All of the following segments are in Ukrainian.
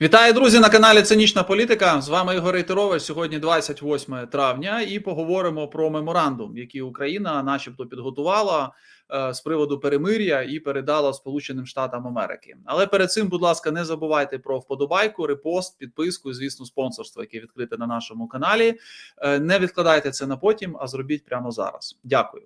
Вітаю, друзі, на каналі Цинічна Політика. З вами Ігор Рейтерове. Сьогодні 28 травня, і поговоримо про меморандум, який Україна, начебто, підготувала з приводу перемир'я і передала Сполученим Штатам Америки. Але перед цим, будь ласка, не забувайте про вподобайку, репост, підписку і, звісно, спонсорство, яке відкрите на нашому каналі. Е, Не відкладайте це на потім, а зробіть прямо зараз. Дякую.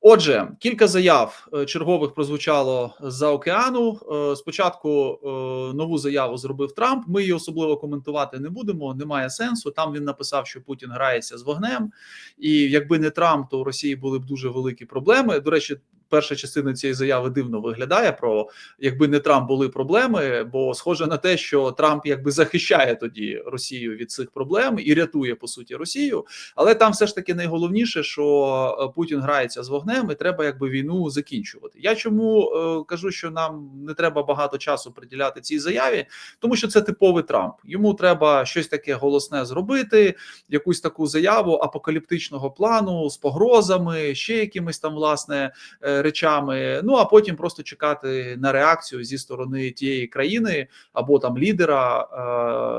Отже, кілька заяв е, чергових прозвучало з-за океану. Е, Спочатку е, нову заяву зробив Трамп. Ми її особливо коментувати не будемо. Немає сенсу. Там він написав, що Путін грається з вогнем, і якби не Трамп, то у Росії були б дуже великі проблеми. До речі. Перша частина цієї заяви дивно виглядає про якби не Трамп були проблеми, бо схоже на те, що Трамп якби захищає тоді Росію від цих проблем і рятує по суті Росію. Але там все ж таки найголовніше, що е, Путін грається з вогнем, і треба якби війну закінчувати. Я чому е, кажу, що нам не треба багато часу приділяти цій заяві, тому що це типовий Трамп. Йому треба щось таке голосне зробити, якусь таку заяву апокаліптичного плану з погрозами, ще якимись там власне е, речами. Ну а потім просто чекати на реакцію зі сторони тієї країни або там лідера,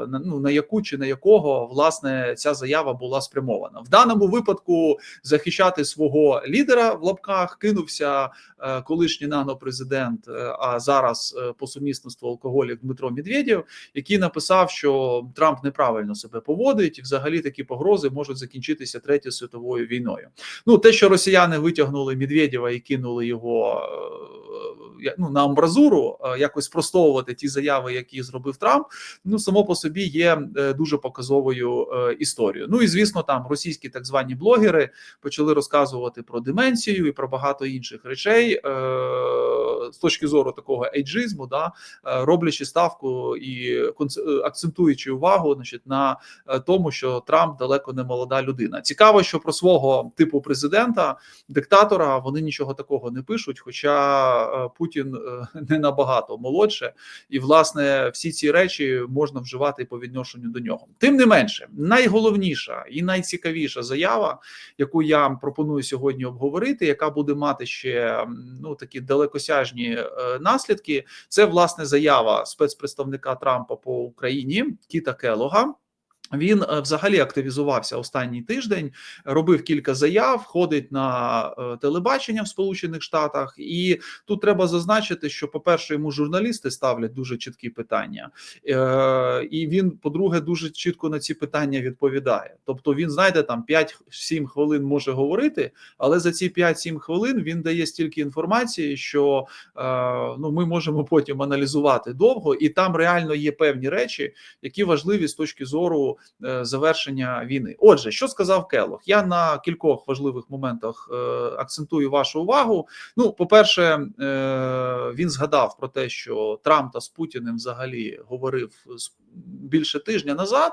е, ну на яку чи на якого власне ця заява була спрямована. В даному випадку захищати свого лідера в лапках кинувся е, колишній нано-президент, е, а зараз по сумісництву алкоголік Дмитро Медведєв, який написав, що Трамп неправильно себе поводить, і взагалі такі погрози можуть закінчитися третьою світовою війною. Ну те, що росіяни витягнули Медведєва і кинули його е, я- ну, на амбразуру, е, якось спростовувати ті заяви, які зробив Трамп, ну само по собі є е, дуже показовою е, історією. Ну і звісно, там російські так звані блогери почали розказувати про деменцію і про багато інших речей з точки зору такого ейджизму, да, роблячи ставку і акцентуючи увагу значить, на тому, що Трамп далеко не молода людина. Цікаво, що про свого типу президента, диктатора, вони нічого такого не пишуть. Хоча е, Путін е, не набагато молодше, і власне всі ці речі можна вживати по відношенню до нього. Тим не менше, найголовніша і найцікавіша заява, яку я пропоную сьогодні обговорити, яка буде мати ще ну такі далекосяжні е, наслідки, це власне заява спецпредставника Трампа по Україні Кіта Келога. Він е, взагалі активізувався останній тиждень, робив кілька заяв, ходить на е, телебачення в Сполучених Штатах, і тут треба зазначити, що, по-перше, йому журналісти ставлять дуже чіткі питання, е, і він, по-друге, дуже чітко на ці питання відповідає. Тобто, він знаєте, там 5-7 хвилин може говорити, але за ці 5-7 хвилин він дає стільки інформації, що ну ми можемо потім аналізувати довго, і там реально є певні речі, які важливі з точки зору завершення війни. Отже, що сказав Келох? Я на кількох важливих моментах е, акцентую вашу увагу. Ну, по-перше, е, він згадав про те, що Трамп та з Путіним взагалі говорив з- більше тижня назад,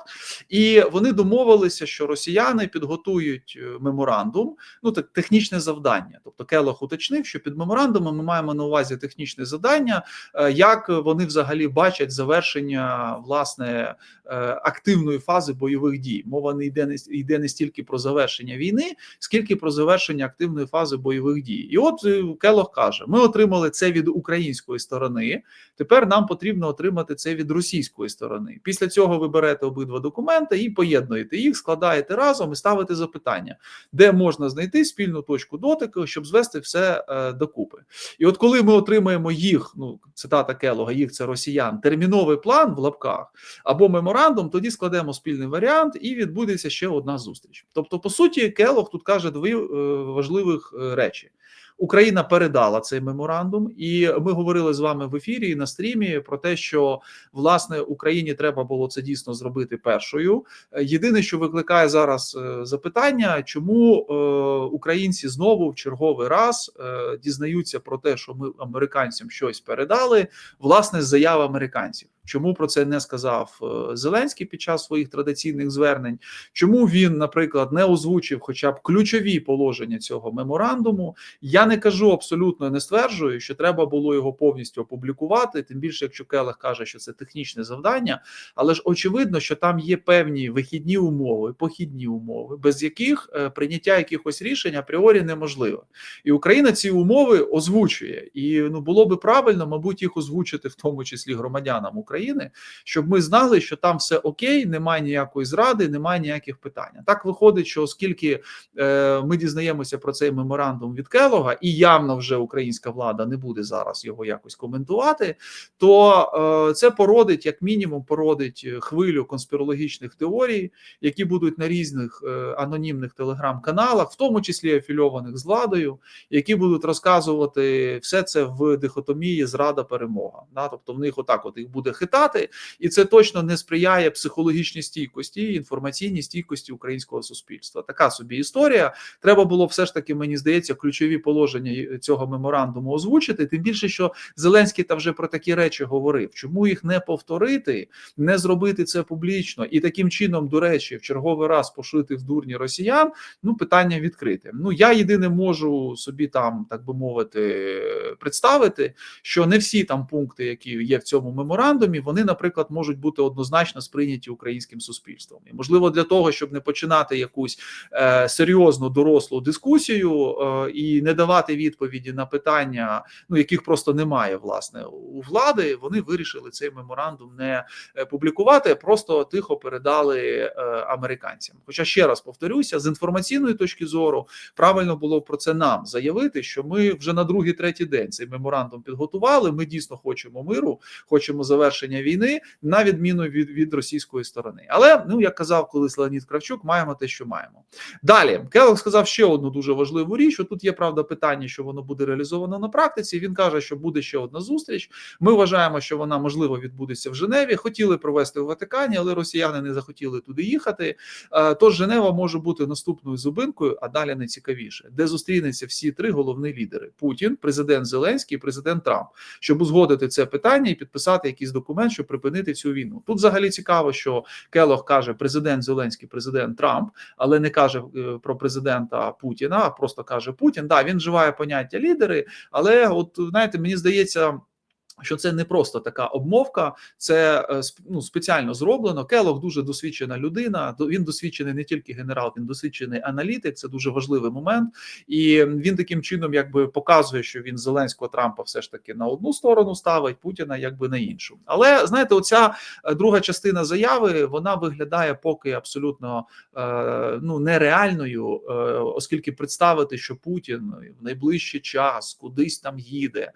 і вони домовилися, що росіяни підготують е, меморандум. Ну так технічне завдання. Тобто Келох уточнив, що під меморандумом ми маємо на увазі технічне завдання, е, як вони взагалі бачать завершення власне е, активної фази бойових дій. Мова не йде не йде не стільки про завершення війни, скільки про завершення активної фази бойових дій. І от Келох каже: ми отримали це від української сторони. Тепер нам потрібно отримати це від російської сторони. Після цього ви берете обидва документи і поєднуєте їх, складаєте разом і ставите запитання, де можна знайти спільну точку дотику, щоб звести все е, докупи. І от коли ми отримаємо їх, ну цитата Келога, їх це росіян, терміновий план в лапках або меморандум, тоді складемо спільний варіант і відбудеться ще одна зустріч. Тобто, по суті, Келог тут каже дві е, важливих е, речі. Україна передала цей меморандум, і ми говорили з вами в ефірі і на стрімі про те, що власне Україні треба було це дійсно зробити першою. Єдине, що викликає зараз е, запитання, чому е, українці знову в черговий раз е, дізнаються про те, що ми американцям щось передали, власне, з американців. Чому про це не сказав е, Зеленський під час своїх традиційних звернень? Чому він, наприклад, не озвучив хоча б ключові положення цього меморандуму? Я не кажу абсолютно не стверджую, що треба було його повністю опублікувати. Тим більше, якщо Келех каже, що це технічне завдання, але ж очевидно, що там є певні вихідні умови, похідні умови, без яких е, прийняття якихось рішень апріорі неможливо. І Україна ці умови озвучує, і ну було би правильно, мабуть, їх озвучити в тому числі громадянам України. України, щоб ми знали, що там все окей, немає ніякої зради, немає ніяких питань. Так виходить, що оскільки е, ми дізнаємося про цей меморандум від Келога, і явно вже українська влада не буде зараз його якось коментувати, то е, це породить, як мінімум, породить хвилю конспірологічних теорій, які будуть на різних е, анонімних телеграм-каналах, в тому числі афільованих з владою, які будуть розказувати все це в дихотомії зрада перемога. Да? Тобто в них отак от їх буде хитати, і це точно не сприяє психологічній стійкості, інформаційній стійкості українського суспільства. Така собі історія. Треба було все ж таки, мені здається, ключові положення цього меморандуму озвучити. Тим більше, що Зеленський та вже про такі речі говорив. Чому їх не повторити, не зробити це публічно і таким чином, до речі, в черговий раз пошити в дурні росіян? Ну, питання відкрите. Ну я єдине можу собі там, так би мовити, представити, що не всі там пункти, які є в цьому меморандумі, вони, наприклад, можуть бути однозначно сприйняті українським суспільством. І можливо, для того, щоб не починати якусь е, серйозну дорослу дискусію е, і не давати відповіді на питання, ну яких просто немає власне у влади, вони вирішили цей меморандум не е, публікувати, просто тихо передали е, американцям. Хоча ще раз повторюся, з інформаційної точки зору правильно було про це нам заявити, що ми вже на другий, третій день цей меморандум підготували. Ми дійсно хочемо миру, хочемо завершення війни, на відміну від, від російської сторони. Але ну як казав колись Леонід Кравчук, маємо те, що маємо. Далі Келлог сказав ще одну дуже важливу річ. Тут є правда питання, що воно буде реалізовано на практиці. Він каже, що буде ще одна зустріч. Ми вважаємо, що вона можливо відбудеться в Женеві. Хотіли провести в Ватикані, але росіяни не захотіли туди їхати. Е, тож Женева може бути наступною зупинкою, а далі найцікавіше, де зустрінуться всі три головні лідери: Путін, президент Зеленський, президент Трамп, щоб узгодити це питання і підписати якийсь документ, щоб припинити цю війну. Тут взагалі цікаво, що Келох каже президент Зеленський, президент Трамп, але не каже е, про президента Путіна, а просто каже Путін. Да, він вживає поняття лідери, але от знаєте, мені здається. Що це не просто така обмовка, це е, ну, спеціально зроблено. Келох дуже досвідчена людина. Він досвідчений не тільки генерал, він досвідчений аналітик. Це дуже важливий момент, і він таким чином якби показує, що він Зеленського Трампа все ж таки на одну сторону ставить Путіна, якби на іншу. Але знаєте, оця е, друга частина заяви вона виглядає поки абсолютно е, ну нереальною, оскільки представити, що Путін в найближчий час кудись там їде,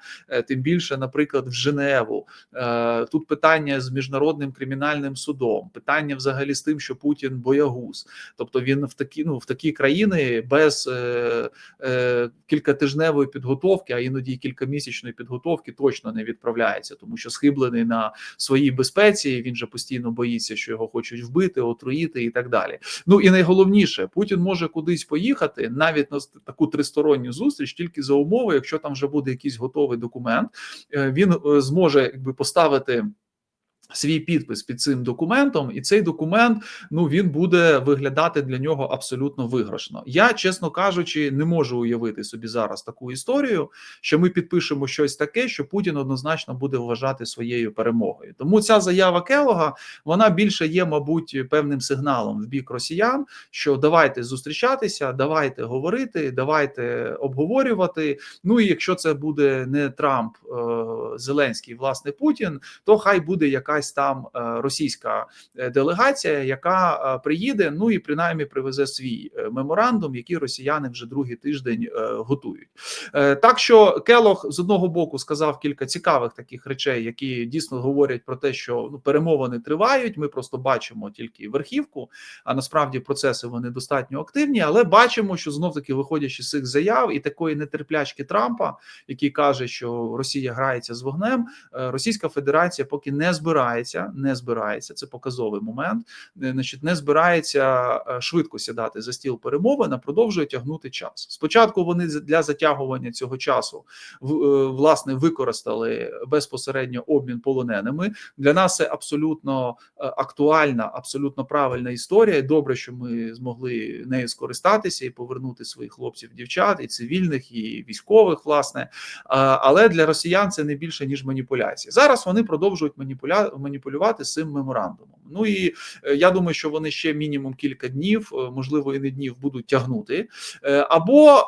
тим більше, наприклад в Женеву. Е, тут питання з міжнародним кримінальним судом, питання взагалі з тим, що Путін боягуз, тобто він в такі ну в такі країни без е, е, кількатижневої підготовки, а іноді кількамісячної підготовки точно не відправляється, тому що схиблений на своїй безпеці. Він же постійно боїться, що його хочуть вбити, отруїти і так далі. Ну і найголовніше, Путін може кудись поїхати навіть на таку тристоронню зустріч, тільки за умови, якщо там вже буде якийсь готовий документ, він зможе якби поставити. Свій підпис під цим документом, і цей документ ну він буде виглядати для нього абсолютно виграшно. Я, чесно кажучи, не можу уявити собі зараз таку історію, що ми підпишемо щось таке, що Путін однозначно буде вважати своєю перемогою. Тому ця заява Келога вона більше є, мабуть, певним сигналом в бік росіян, що давайте зустрічатися, давайте говорити, давайте обговорювати. Ну і якщо це буде не Трамп, е, Зеленський, власне Путін, то хай буде яка якась там е, російська е, делегація, яка е, приїде, ну і принаймні привезе свій меморандум, який росіяни вже другий тиждень готують. Так що Келох з одного боку сказав кілька цікавих таких речей, які дійсно говорять про те, що ну перемовини тривають. Ми просто бачимо тільки верхівку, а насправді процеси вони достатньо активні. Але бачимо, що знов таки виходячи з цих заяв і такої нетерплячки Трампа, який каже, що Росія грається з вогнем, Російська Федерація поки не збирає збирається, не збирається. Це показовий момент. Е, значить, не збирається е, швидко сідати за стіл перемовин, а продовжує тягнути час. Спочатку вони для затягування цього часу е, власне використали безпосередньо обмін полоненими. Для нас це абсолютно актуальна, абсолютно правильна історія. Добре, що ми змогли нею скористатися і повернути своїх хлопців, дівчат, і цивільних, і військових, власне. Але для росіян це не більше ніж маніпуляція. Зараз вони продовжують маніпуля маніпулювати цим меморандумом. Ну і е, я думаю, що вони ще мінімум кілька днів, е, можливо, і не днів будуть тягнути, е, або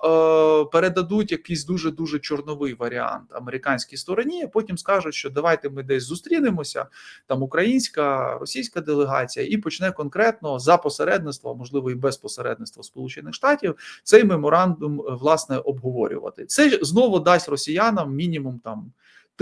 передадуть якийсь дуже дуже чорновий варіант американській стороні. Потім скажуть, що давайте ми десь зустрінемося. Там українська, російська делегація, і почне конкретно за посередництва, можливо, і без посередництва Сполучених Штатів, цей меморандум власне обговорювати. Це знову дасть росіянам мінімум там.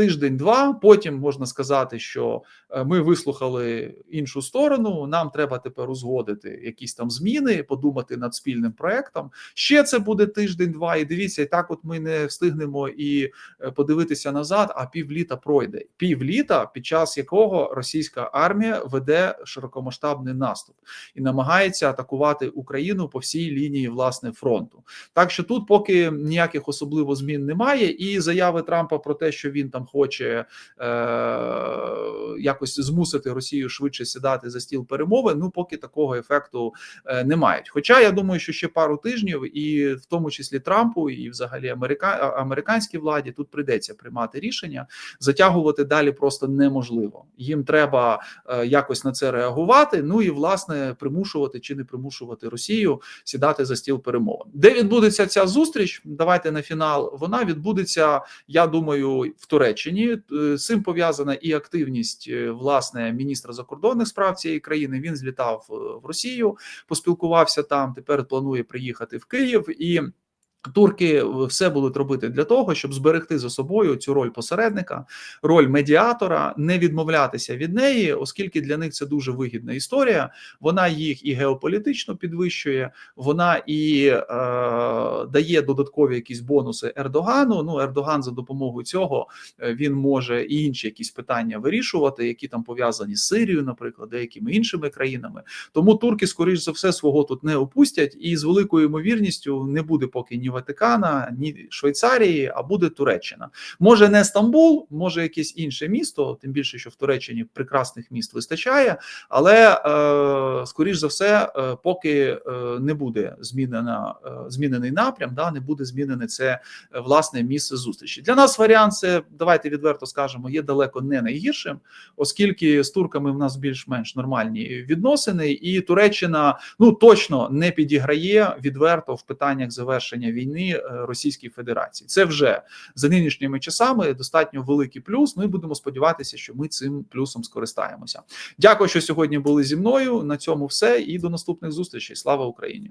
Тиждень-два, потім можна сказати, що е, ми вислухали іншу сторону. Нам треба тепер узгодити якісь там зміни, подумати над спільним проектом. Ще це буде тиждень-два. І дивіться, і так, от ми не встигнемо і е, подивитися назад. А півліта пройде півліта, під час якого російська армія веде широкомасштабний наступ і намагається атакувати Україну по всій лінії власне фронту. Так що тут поки ніяких особливо змін немає, і заяви Трампа про те, що він там хоче е, якось змусити Росію швидше сідати за стіл перемови. Ну поки такого ефекту е, не мають. Хоча я думаю, що ще пару тижнів, і в тому числі Трампу, і взагалі Америка, американській владі тут прийдеться приймати рішення. Затягувати далі просто неможливо. Їм треба е, якось на це реагувати. Ну і власне примушувати чи не примушувати Росію сідати за стіл перемовин. Де відбудеться ця зустріч? Давайте на фінал. Вона відбудеться, я думаю, в Туреччині. Е, З цим пов'язана і активність е, власне міністра закордонних справ цієї країни. Він злітав е, в Росію, поспілкувався там. Тепер планує приїхати в Київ і. Турки все будуть робити для того, щоб зберегти за собою цю роль посередника, роль медіатора, не відмовлятися від неї, оскільки для них це дуже вигідна історія. Вона їх і геополітично підвищує, вона і е, дає додаткові якісь бонуси Ердогану. Ну Ердоган за допомогою цього е, він може і інші якісь питання вирішувати, які там пов'язані з Сирією, наприклад, деякими іншими країнами. Тому турки, скоріш за все, свого тут не опустять, і з великою ймовірністю не буде поки ні Ватикана, ні Швейцарії, а буде Туреччина. Може не Стамбул, може якесь інше місто, тим більше, що в Туреччині прекрасних міст вистачає, але е, скоріш за все, е, поки е, не буде змінена е, змінений напрям, да не буде змінене це е, власне місце зустрічі. Для нас варіант це давайте відверто скажемо, є далеко не найгіршим, оскільки з турками в нас більш-менш нормальні відносини, і Туреччина ну точно не підіграє відверто в питаннях завершення війни е, Російській Федерації. Це вже за нинішніми часами достатньо великий плюс. І будемо сподіватися, що ми цим плюсом скористаємося. Дякую, що сьогодні були зі мною. На цьому все і до наступних зустрічей. Слава Україні!